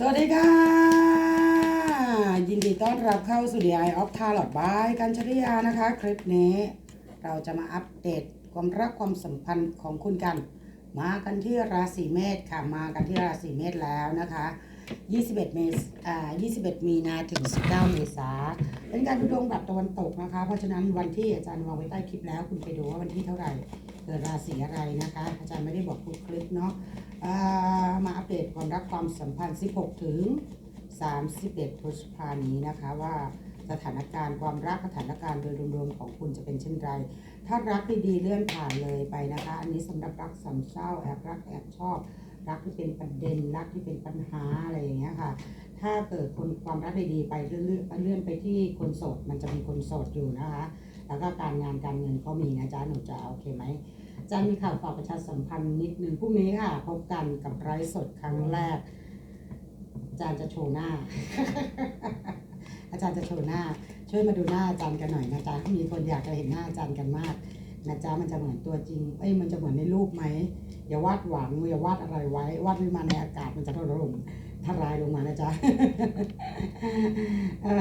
สวัสดีค่ะ ยินดีต้อนรับเข้าสู่ The Eye of Tarot by กัญชริยานะคะ คลิปนี้เราจะมาอัปเดตความรักความสัมพันธ์ของคุณกัน มากันที่ราศีเมษค่ะมากันที่ราศีเมษแล้วนะคะ 21 เมษอ่า21 มีนาถึง 19 เมษาเป็นการดูดวงแบบตะวันตกนะคะ เพราะฉะนั้นวันที่อาจารย์วางไว้ใต้คลิปแล้ว คุณไปดูว่าวันที่เท่าไหร่เกิดราศีอะไรนะคะ อาจารย์ไม่ได้บอกทุกคลิปเนาะอ่ามาอัปเดตความรักความสัมพันธ์ 16 ถึง 31พฤษภานี้นะคะว่าสถานการณ์ความรักสถานการณ์โดยรวมๆของคุณจะเป็นเช่นไร ถ้ารักดีๆเลื่อนผ่านเลยไปนะคะ อันนี้สำหรับรักสามเศร้าแอบรักแอบชอบ รักที่เป็นประเด็นรักที่เป็นปัญหาอะไรอย่างเงี้ยค่ะ ถ้าเกิดคนความรักดีๆไปเรื่อยๆเลื่อนไปที่คนโสดมันจะมีคนโสดอยู่นะคะ แล้วก็การงานการเงินก็มีนะจ๊ะหนูจะโอเคไหมจารย์มีข่าวฝากประชาสัมพันธ์นิดนึงพรุ่งนี้ค่ะ พบกันกับไลฟ์สดครั้งแรก อาจารย์จะโชว์หน้า อาจารย์จะโชว์หน้า ช่วยมาดูหน้าอาจารย์กันหน่อยนะจ๊ะมีคนอยากจะเห็นหน้าอาจารย์กันมาก นะจ๊ะมันจะเหมือนตัวจริง เอ้ยมันจะเหมือนในรูปไหมอย่าวาดหวังอย่าวาดอะไรไว้ วาดวิมานในอากาศมันจะถล่มทลายลงมานะจ๊ะเอ่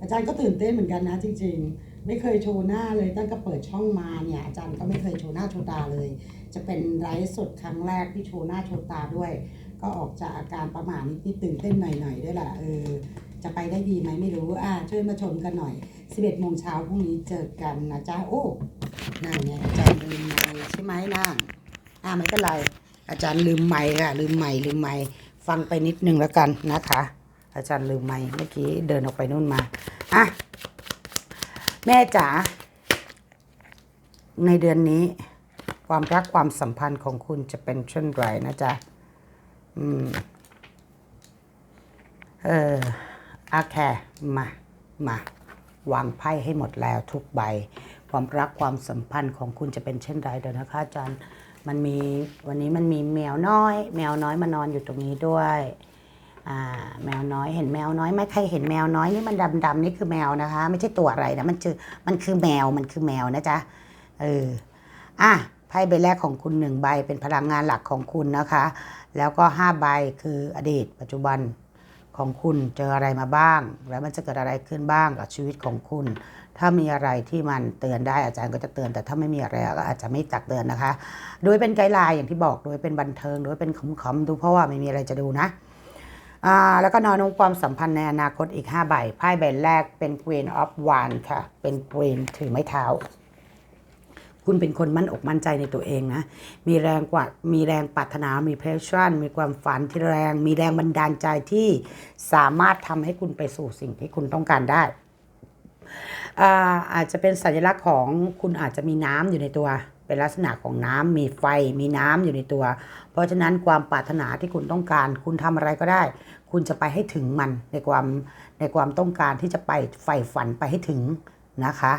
อาจารย์ก็ตื่นเต้นเหมือนกันนะจริง ๆ ไม่เคยโชว์หน้าเลยตั้งแต่เปิดช่องมาเนี่ยอาจารย์ก็ไม่เคยโชว์หน้าโชว์ตาเลย จะเป็นไลฟ์สดครั้งแรกที่โชว์หน้าโชว์ตาด้วย ก็ออกจากอาการประมาณนิดตื่นเต้นหน่อยๆด้วยแหละเออ จะไปได้ดีไหมไม่รู้อ่าช่วยมาชมกันหน่อย 11โมงเช้าพรุ่งนี้เจอกันนะจ๊ะโอ้นั่นไงอาจารย์ลืมไมค์ใช่ไหมนะอ่าไม่เป็นไรอาจารย์ลืมไมค์ค่ะ ลืมไมค์ลืมไมค์ฟังไปนิดนึงแล้วกันนะคะ อาจารย์ลืมไมค์เมื่อกี้เดินออกไปนู่นมาอะแม่จ๋าในเดือนนี้ ความรักความสัมพันธ์ของคุณจะเป็นเช่นไรนะจ๊ะ อืม เออ อาแคมามาวางไพ่ให้หมดแล้วทุกใบ ความรักความสัมพันธ์ของคุณจะเป็นเช่นไรเดี๋ยวนะคะอาจารย์มันมีวันนี้มันมีแมวน้อย แมวน้อยมานอนอยู่ตรงนี้ด้วยแมวน้อยเห็นแมวน้อยไหมใครเห็นแมวน้อยนี่มันดำๆนี่คือแมวนะคะ ไม่ใช่ตัวอะไรนะมันคือมันคือแมวมันคือแมวนะจ๊ะเอออะไพ่ใบแรกของคุณหนึ่งใบเป็นพลังงานหลักของคุณนะคะ แล้วก็ห้าใบคืออดีต ปัจจุบัน ของคุณเจออะไรมาบ้าง แล้วมันจะเกิดอะไรขึ้นบ้างกับชีวิตของคุณ ถ้ามีอะไรที่มันเตือนได้อาจารย์ก็จะเตือน แต่ถ้าไม่มีอะไรก็อาจจะไม่ตักเตือนนะคะ โดยเป็นไกด์ไลน์อย่างที่บอก โดยเป็นบันเทิง โดยเป็นขำๆดูเพราะว่าไม่มีอะไรจะดูนะอ่าแล้วก็นวโน้มความสัมพันธ์ในอนาคตอีก5ใบไพ่ใบแรกเป็น Queen of Wands ค่ะ เป็น Queen ถือไม้เท้า คุณเป็นคนมั่นอกมั่นใจในตัวเองนะ มีแรงกว่า มีแรงปรารถนา มี passion มีความฝันที่แรง มีแรงบันดาลใจที่สามารถทำให้คุณไปสู่สิ่งที่คุณต้องการได้ อาอาจจะเป็นสัญลักษณ์ของคุณอาจจะมีน้ำอยู่ในตัว เป็นลักษณะของน้ำมีไฟ มีน้ำอยู่ในตัว เพราะฉะนั้นความปรารถนาที่คุณต้องการ คุณทำอะไรก็ได้ คุณจะไปให้ถึงมันในความในความต้องการที่จะไปใฝ่ฝันไปให้ถึงนะคะ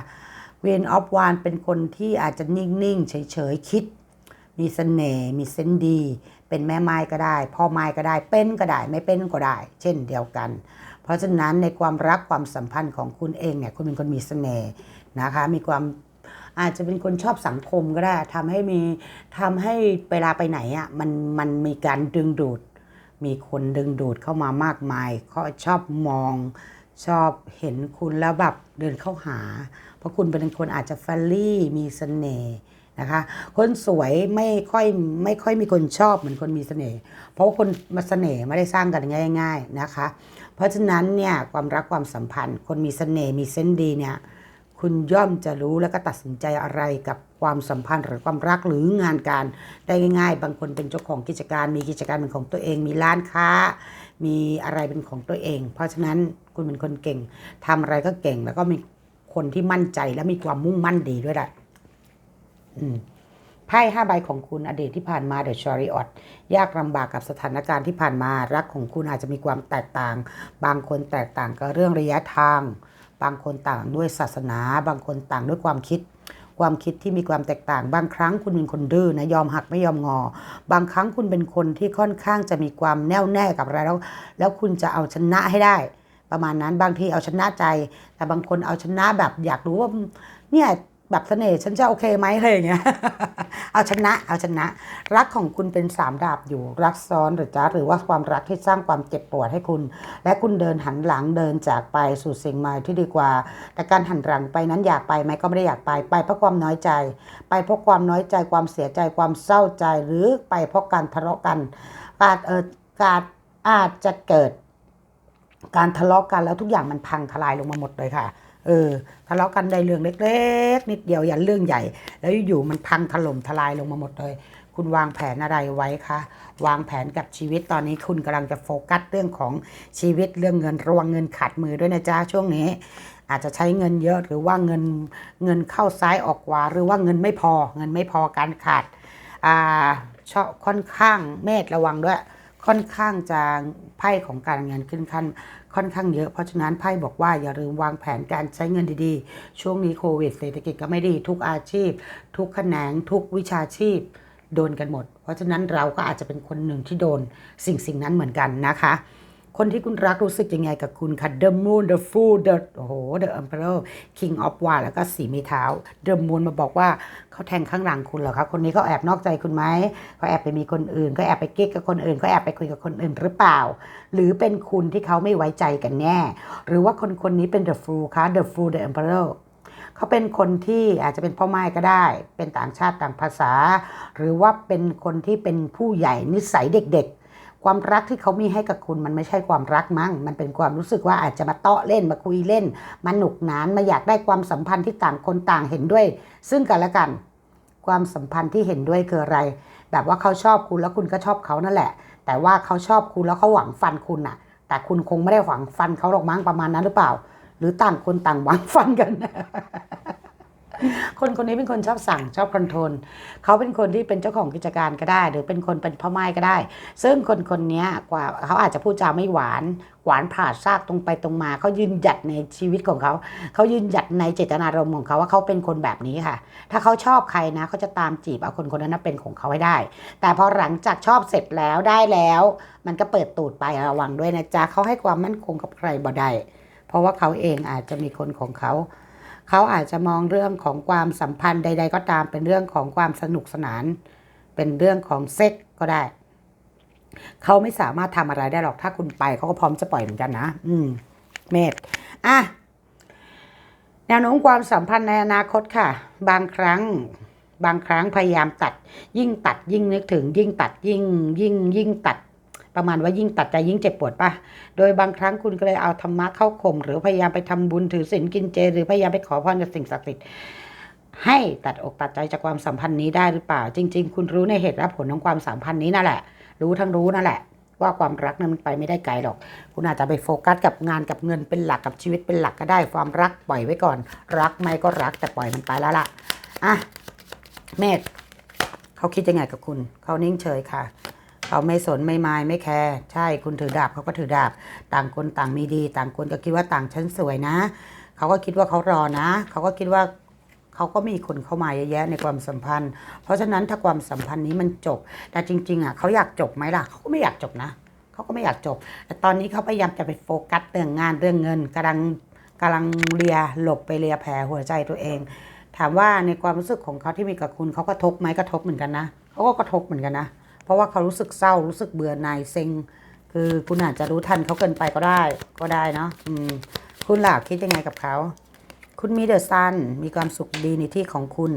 เวนออฟวานเป็นคนที่อาจจะนิ่ง ๆ เฉย ๆ คิด มีเสน่ห์มีเซนส์ดี เป็นแม่ไม้ก็ได้ พ่อไม้ก็ได้เป็นก็ได้ ไม่เป็นก็ได้ เช่นเดียวกัน เพราะฉะนั้นในความรักความสัมพันธ์ของคุณเองเนี่ยคุณเป็นคนมีเสน่ห์นะคะ มีความอาจจะเป็นคนชอบสังคมก็ได้ทำให้มีทำให้เวลาไปไหนอะมันมันมีการดึงดูด มีคนดึงดูดเข้ามามากมายเขาชอบมองชอบเห็นคุณแล้วแบบเดินเข้าหา เพราะคุณเป็นคนอาจจะแฟรนลี่มีเสน่ห์นะคะ คนสวยไม่ค่อยไม่ค่อยมีคนชอบเหมือนคนมีเสน่ห์เพราะว่าคนมาเสน่ห์ไม่ได้สร้างกันง่าย ๆนะคะ เพราะฉะนั้นเนี่ยความรักความสัมพันธ์ คนมีเสน่ห์มีเส้นดีเนี่ยคุณย่อมจะรู้แล้วก็ตัดสินใจอะไรกับความสัมพันธ์หรือความรักหรืองานการได้ง่าย ๆ บางคนเป็นเจ้าของกิจการ มีกิจการเป็นของตัวเอง มีร้านค้า มีอะไรเป็นของตัวเอง เพราะฉะนั้นคุณเป็นคนเก่งทำอะไรก็เก่งแล้วก็มี คนที่มั่นใจและมีความมุ่งมั่นดีด้วยแหละอืมไพ่ห้าใบของคุณอดีตที่ผ่านมาเดอะชอริออตยากลำบากกับสถานการณ์ที่ผ่านมา รักของคุณอาจจะมีความแตกต่าง บางคนแตกต่างกับเรื่องระยะทาง บางคนต่างด้วยศาสนา บางคนต่างด้วยความคิด ความคิดที่มีความแตกต่าง บางครั้งคุณเป็นคนดื้อนะยอมหักไม่ยอมงอ บางครั้งคุณเป็นคนที่ค่อนข้างจะมีความแน่วแน่กับอะไรแล้ว แล้วคุณจะเอาชนะให้ได้ ประมาณนั้นบางทีเอาชนะใจ แต่บางคนเอาชนะแบบอยากรู้ว่าเนี่ยแบบเสน่ห์ฉันจะโอเคไหมอะไรอย่างเงี้ย เอาชนะ เอาชนะ รักของคุณเป็นสามดาบอยู่ รักซ้อนหรือจ้าหรือว่าความรักที่สร้างความเจ็บปวดให้คุณ และคุณเดินหันหลังเดินจากไปสู่สิ่งใหม่ที่ดีกว่า แต่การหันหลังไปนั้นอยากไปไหมก็ไม่ได้อยากไป ไปเพราะความน้อยใจ ไปเพราะความน้อยใจความเสียใจความเศร้าใจหรือไปเพราะการทะเลาะกันอาจเออการอาจจะเกิด การทะเลาะกันแล้วทุกอย่างมันพังทลายลงมาหมดเลยค่ะ เออ ทะเลาะกันในเรื่องเล็ก ๆ นิดเดียวยันเรื่องใหญ่ แล้วอยู่ๆมันพังถล่มทลายลงมาหมดเลย คุณวางแผนอะไรไว้คะวางแผนกับชีวิตตอนนี้คุณกำลังจะโฟกัสเรื่องของชีวิตเรื่องเงินระวังเงินขาดมือด้วยนะจ๊ะช่วงนี้ อาจจะใช้เงินเยอะหรือว่าเงินเงินเข้าซ้ายออกขวาหรือว่าเงินไม่พอ เงินไม่พอการขาดอ่าชอบค่อนข้างเมษระวังด้วย ค่อนข้างจะไพ่ของการเงินขึ้นขั้นค่อนข้างเยอะเพราะฉะนั้นไพ่บอกว่าอย่าลืมวางแผนการใช้เงินดีๆ ช่วงนี้โควิด เศรษฐกิจก็ไม่ดี ทุกอาชีพ ทุกแขนงทุกวิชาชีพโดนกันหมด เพราะฉะนั้นเราก็อาจจะเป็นคนหนึ่งที่โดนสิ่งสิ่งนั้นเหมือนกันนะคะ คนที่คุณรักรู้สึกยังไงกับคุณค่ะ The Moon The Fool The โอ้โห The Emperor King of w a n d แล้วก็สีมีเท้า The Moon มาบอกว่าเขาแทงข้างหลังคุณเหรอคะคนนี้เขาแอบนอกใจคุณไหมเขาแอบไปมีคนอื่นเขาแอบไปกิ๊กกับคนอื่นเขาแอบไปคุยกับคนอื่นหรือเปล่า หรือเป็นคุณที่เขาไม่ไว้ใจกันแน่ หรือว่าคนคนนี้เป็น The Fool คะ The Fool The Emperor เขาเป็นคนที่อาจจะเป็นพ่อไม้ก็ได้ เป็นต่างชาติต่างภาษา หรือว่าเป็นคนที่เป็นผู้ใหญ่นิสัยเด็กๆ ความรักที่เขามีให้กับคุณมันไม่ใช่ความรักมั้ง มันเป็นความรู้สึกว่าอาจจะมาเตาะเล่นมาคุยเล่นมาหนุกหนานมาอยากได้ความสัมพันธ์ที่ต่างคนต่างเห็นด้วย ซึ่งกันและกัน ความสัมพันธ์ที่เห็นด้วยคืออะไร แบบว่าเขาชอบคุณแล้วคุณก็ชอบเขานั่นแหละ แต่ว่าเขาชอบคุณแล้วเขาหวังฟันคุณน่ะ แต่คุณคงไม่ได้หวังฟันเขาหรอกมั้งประมาณนั้นหรือเปล่า หรือต่างคนต่างหวังฟันกัน คนคนนี้เป็นคนชอบสั่งชอบคอนโทรลเขาเป็นคนที่เป็นเจ้าของกิจการก็ได้ หรือเป็นคนเป็นพ่อไม้ก็ได้ ซึ่งคนคนนี้กว่าเขาอาจจะพูดจาไม่หวานหวานผ่าซากตรงไปตรงมาเขายืนหยัดในชีวิตของเขาเขายืนหยัดในเจตนารมณ์ของเขาว่าเขาเป็นคนแบบนี้ค่ะ ถ้าเขาชอบใครนะเขาจะตามจีบเอาคนคนนั้นเป็นของเขาให้ได้ แต่พอหลังจากชอบเสร็จแล้วได้แล้ว มันก็เปิดตูดไประวังด้วยนะจ๊ะเขาให้ความมั่นคงกับใครบ่ได้เพราะว่าเขาเองอาจจะมีคนของเขา เขาอาจจะมองเรื่องของความสัมพันธ์ใด ๆ ก็ตามเป็นเรื่องของความสนุกสนาน เป็นเรื่องของเซ็กก็ได้ เขาไม่สามารถทำอะไรได้หรอกถ้าคุณไปเขาก็พร้อมจะปล่อยเหมือนกันนะ อืม เมธอะแนวโน้มความสัมพันธ์ในอนาคตค่ะ บางครั้งบางครั้งพยายามตัด ยิ่งตัดยิ่งนึกถึง ยิ่งตัดยิ่งยิ่งยิ่งตัด ประมาณว่ายิ่งตัดใจยิ่งเจ็บปวดปะโดยบางครั้งคุณก็เลยเอาธรรมะเข้าข่มหรือพยายามไปทำบุญถือศีลกินเจ หรือพยายามไปขอพรจากสิ่งศักดิ์สิทธิ์ให้ตัดอกตัดใจจากความสัมพันธ์นี้ได้หรือเปล่า จริง ๆ คุณรู้ในเหตุและผลของความสัมพันธ์นี้นั่นแหละ รู้ทั้งรู้นั่นแหละ ว่าความรักนั้นมันไปไม่ได้ไกลหรอก คุณอาจจะไปโฟกัสกับงานกับเงินเป็นหลักกับชีวิตเป็นหลักก็ได้ ความรักปล่อยไว้ก่อน รักไหมก็รักแต่ปล่อยมันไปแล้วล่ะอะเมธเขาคิดยังไงกับคุณ เขานิ่งเฉยค่ะ เขาไม่สนไม่มายไม่แคร์ใช่คุณถือดาบเขาก็ถือดาบ ต่างคนต่างมีดี ต่างคนก็คิดว่าต่างฉันสวยนะ เขาก็คิดว่าเขารอนะ เขาก็คิดว่าเขาก็มีคนเข้ามาเยอะแยะในความสัมพันธ์ เพราะฉะนั้นถ้าความสัมพันธ์นี้มันจบ แต่จริง ๆอะเขาอยากจบไหมล่ะเขาก็ไม่อยากจบนะเขาก็ไม่อยากจบ แต่ตอนนี้เขาพยายามจะไปโฟกัสเรื่องงานเรื่องเงินกำลังกำลังเลียหลบไปเลียแผลหัวใจตัวเอง ถามว่าในความรู้สึกของเขาที่มีกับคุณเขากระทบไหมกระทบเหมือนกันนะเขาก็กระทบเหมือนกันนะ เพราะว่าเขารู้สึกเศร้ารู้สึกเบื่อหน่ายเซ็ง คือคุณอาจจะรู้ทันเขาเกินไปก็ได้ก็ได้เนาะอืมคุณหล่ะคิดยังไงกับเขา คุณมีเดอะซันมีความสุขดีในที่ของคุณ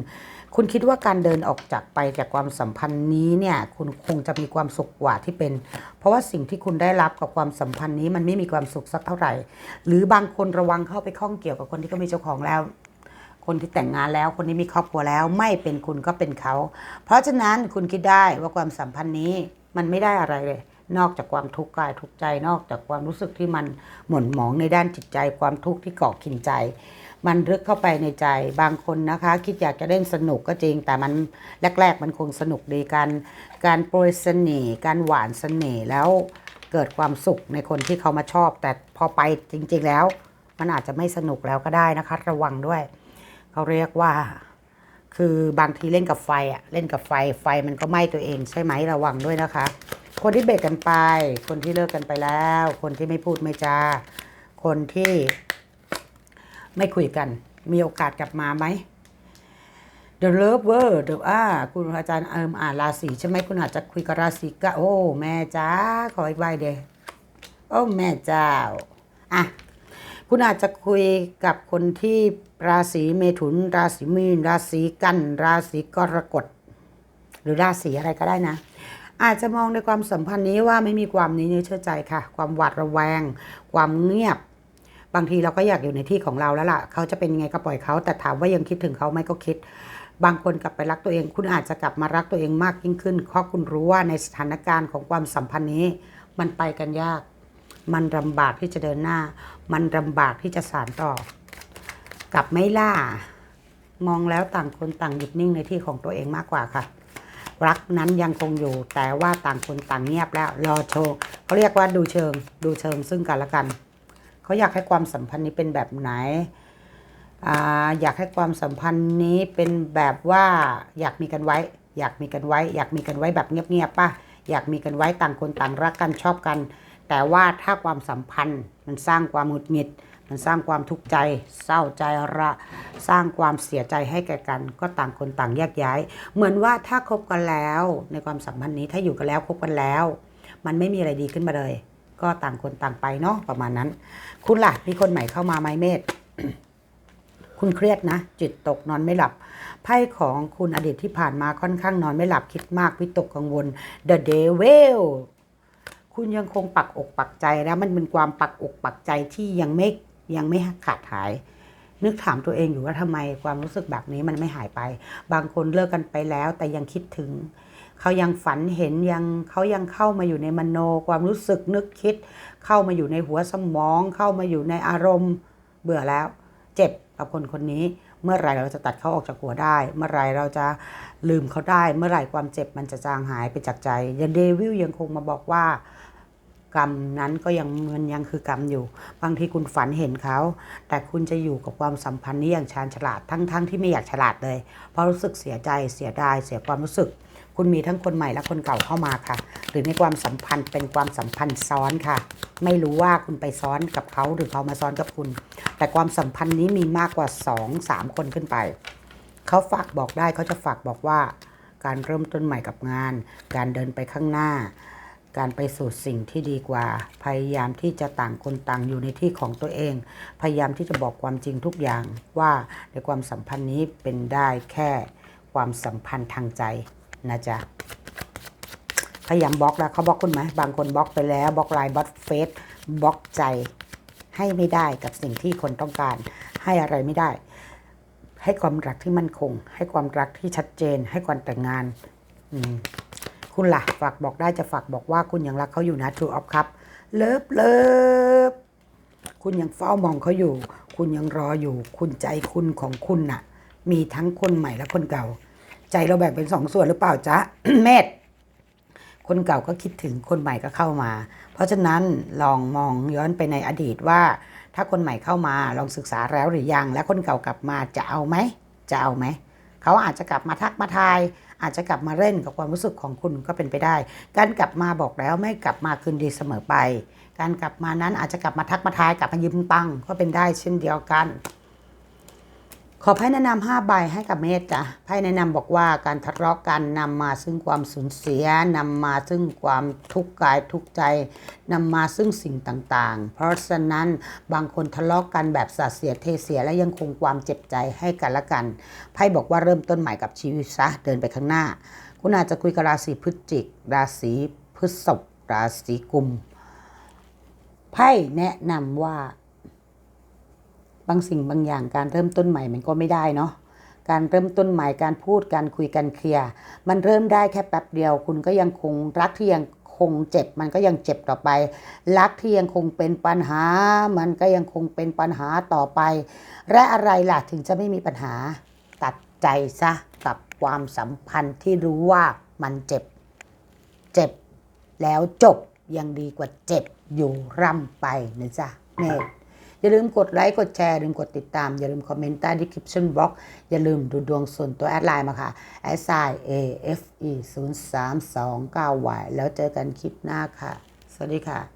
คุณคิดว่าการเดินออกจากไปจากความสัมพันธ์นี้เนี่ย คุณคงจะมีความสุขกว่าที่เป็น เพราะว่าสิ่งที่คุณได้รับกับความสัมพันธ์นี้มันไม่มีความสุขสักเท่าไหร่ หรือบางคนระวังเข้าไปข้องเกี่ยวกับคนที่เขามีเจ้าของแล้ว คนที่แต่งงานแล้วคนที่มีครอบครัวแล้วไม่เป็นคุณก็เป็นเขา เพราะฉะนั้นคุณคิดได้ว่าความสัมพันธ์นี้มันไม่ได้อะไรเลย นอกจากความทุกข์กายทุกข์ใจนอกจากความรู้สึกที่มันหม่นหมองในด้านจิตใจ ความทุกข์ที่เกาะกินใจ มันลึกเข้าไปในใจบางคนนะคะ คิดอยากจะเล่นสนุกก็จริง แต่มันแรก ๆ มันคงสนุกดีการการโปรยเสน่ห์การหวานเสน่ห์แล้วเกิดความสุขในคนที่เขามาชอบ แต่พอไปจริง ๆ แล้ว มันอาจจะไม่สนุกแล้วก็ได้นะคะ ระวังด้วย เขาเรียกว่า คือบางทีเล่นกับไฟอะเล่นกับไฟไฟมันก็ไหม้ตัวเองใช่ไหมระวังด้วยนะคะ คนที่เบรกกันไป คนที่เลิกกันไปแล้ว คนที่ไม่พูดไม่จา คนที่ไม่คุยกัน มีโอกาสกลับมาไหม The Lover The อ่าคุณอาจารย์เอิมอ่านราศีใช่ไหมคุณอาจจะคุยกับราศีกะโอ้ แม่จ้า ขออีกใบเดียวโอ้ แม่เจ้า อะ คุณอาจจะคุยกับคนที่ราศีเมถุน ราศีมีน ราศีกันราศีกรกฎหรือราศีอะไรก็ได้นะ อาจจะมองในความสัมพันธ์นี้ว่าไม่มีความนี้เนื้อเชื่อใจค่ะ ความหวาดระแวง ความเงียบ บางทีเราก็อยากอยู่ในที่ของเราแล้วล่ะ เขาจะเป็นยังไงก็ปล่อยเขา แต่ถามว่ายังคิดถึงเขาไหมก็คิด บางคนกลับไปรักตัวเอง คุณอาจจะกลับมารักตัวเองมากยิ่งขึ้นเพราะคุณรู้ว่าในสถานการณ์ของความสัมพันธ์นี้ มันไปกันยาก มันลำบากที่จะเดินหน้า มันลำบากที่จะสานต่อ กลับไม่ล่า มองแล้วต่างคนต่างหยุดนิ่งในที่ของตัวเองมากกว่าค่ะ รักนั้นยังคงอยู่ แต่ว่าต่างคนต่างเงียบแล้ว รอโชว์เขาเรียกว่าดูเชิง ดูเชิงซึ่งกันและกัน เขาอยากให้ความสัมพันธ์นี้เป็นแบบไหนอาอยากให้ความสัมพันธ์นี้เป็นแบบว่าอยากมีกันไว้ อยากมีกันไว้ อยากมีกันไว้แบบเงียบๆป่ะอยากมีกันไว้ต่างคนต่างรักกันชอบกัน แต่ว่าถ้าความสัมพันธ์มันสร้างความหงุดหงิด มันสร้างความทุกข์ใจ เศร้าใจระสร้างความเสียใจให้แก่กัน ก็ต่างคนต่างแยกย้าย เหมือนว่าถ้าคบกันแล้วในความสัมพันธ์นี้ถ้าอยู่กันแล้วคบกันแล้ว มันไม่มีอะไรดีขึ้นมาเลย ก็ต่างคนต่างไปเนาะประมาณนั้น คุณล่ะมีคนใหม่เข้ามาไหมเมธคุณเครียดนะ จิตตกนอนไม่หลับไพ่ของคุณอดีตที่ผ่านมาค่อนข้างนอนไม่หลับคิดมากวิตกกังวล The Devil คุณยังคงปักอกปักใจนะมันเป็นความปักอกปักใจที่ยังไม่ยังไม่ขาดหาย นึกถามตัวเองอยู่ว่าทำไมความรู้สึกแบบนี้มันไม่หายไป บางคนเลิกกันไปแล้ว แต่ยังคิดถึง เขายังฝันเห็นยังเขายังเข้ามาอยู่ในมโน ความรู้สึกนึกคิด เข้ามาอยู่ในหัวสมอง เข้ามาอยู่ในอารมณ์ เบื่อแล้ว เจ็บกับคนคนนี้ เมื่อไหรเราจะตัดเขาออกจากหัวได้ เมื่อไหรเราจะลืมเขาได้ เมื่อไหร่ความเจ็บมันจะจางหายไปจากใจยันเดวิลยังคงมาบอกว่า กรรมนั้นก็ยังมันยังคือกรรมอยู่ บางทีคุณฝันเห็นเขา แต่คุณจะอยู่กับความสัมพันธ์นี้อย่างชาญฉลาดทั้งๆทที่ไม่อยากฉลาดเลย เพราะรู้สึกเสียใจเสียดายเสียความรู้สึก คุณมีทั้งคนใหม่และคนเก่าเข้ามาค่ะ หรือในความสัมพันธ์เป็นความสัมพันธ์ซ้อนค่ะ ไม่รู้ว่าคุณไปซ้อนกับเขาหรือเขามาซ้อนกับคุณ แต่ความสัมพันธ์นี้มีมากกว่า 2 3 คนขึ้นไปเขาฝากบอกได้เขาจะฝากบอกว่าการเริ่มต้นใหม่กับงาน การเดินไปข้างหน้า การไปสู่สิ่งที่ดีกว่า พยายามที่จะต่างคนต่างอยู่ในที่ของตัวเอง พยายามที่จะบอกความจริงทุกอย่างว่าในความสัมพันธ์นี้เป็นได้แค่ความสัมพันธ์ทางใจนะจ๊ะพยายามบล็อกแล้วเขาบล็อกคุณไหมบางคนบล็อกไปแล้วบล็อกไลน์บล็อกเฟซบล็อกใจให้ไม่ได้กับสิ่งที่คนต้องการ ให้อะไรไม่ได้ ให้ความรักที่มั่นคง ให้ความรักที่ชัดเจน ให้ความแต่งงาน อืม คุณล่ะ ฝากบอกได้จะฝากบอกว่าคุณยังรักเขาอยู่นะ True of ครับ เลิฟเลิฟคุณยังเฝ้ามองเขาอยู่ คุณยังรออยู่ คุณใจคุณของคุณน่ะ มีทั้งคนใหม่และคนเก่า ใจเราแบ่งเป็นสองส่วนหรือเปล่าจ๊ะเมธคนเก่าก็คิดถึงคนใหม่ก็เข้ามา เพราะฉะนั้นลองมองย้อนไปในอดีตว่า ถ้าคนใหม่เข้ามาลองศึกษาแล้วหรือยัง และคนเก่ากลับมาจะเอาไหมจะเอาไหม เขาอาจจะกลับมาทักมาทาย อาจจะกลับมาเล่นกับความรู้สึกของคุณก็เป็นไปได้ การกลับมาบอกแล้วไม่กลับมาคืนดีเสมอไป การกลับมานั้นอาจจะกลับมาทักมาทายกลับมายืมตังก็เป็นได้เช่นเดียวกัน ขอไพ่แนะนำห้าใบให้กับเมธจ้ะไพ่แนะนำบอกว่าการทะเลาะกันนำมาซึ่งความสูญเสียนำมาซึ่งความทุกข์กายทุกข์ใจนำมาซึ่งสิ่งต่างๆ เพราะฉะนั้นบางคนทะเลาะกันแบบสาเสียเทเสียและยังคงความเจ็บใจให้กันและกันไพ่บอกว่าเริ่มต้นใหม่กับชีวิตซะเดินไปข้างหน้า คุณอาจจะคุยกับราศีพฤศจิก ราศีพฤษภราศีกุมไพ่แนะนำว่า บางสิ่งบางอย่างการเริ่มต้นใหม่มันก็ไม่ได้เนาะการเริ่มต้นใหม่การพูดการคุยกันเคลียร์มันเริ่มได้แค่แป๊บเดียว คุณก็ยังคงรักที่ยังคงเจ็บมันก็ยังเจ็บต่อไป รักที่ยังคงเป็นปัญหา มันก็ยังคงเป็นปัญหาต่อไป และอะไรล่ะถึงจะไม่มีปัญหา ตัดใจซะกับความสัมพันธ์ที่รู้ว่ามันเจ็บ เจ็บแล้วจบยังดีกว่าเจ็บอยู่ร่ำไปนะจ๊ะเมธ อย่าลืมกดไลค์กดแชร์อย่าลืมกดติดตาม อย่าลืมคอมเมนต์ใต้ดีคริปชั่นบล็อกอย่าลืมดูดวงส่วนตัวแอดไลน์มาค่ะ s i a f e 0 3 2 9 y แล้วเจอกันคลิปหน้าค่ะ สวัสดีค่ะ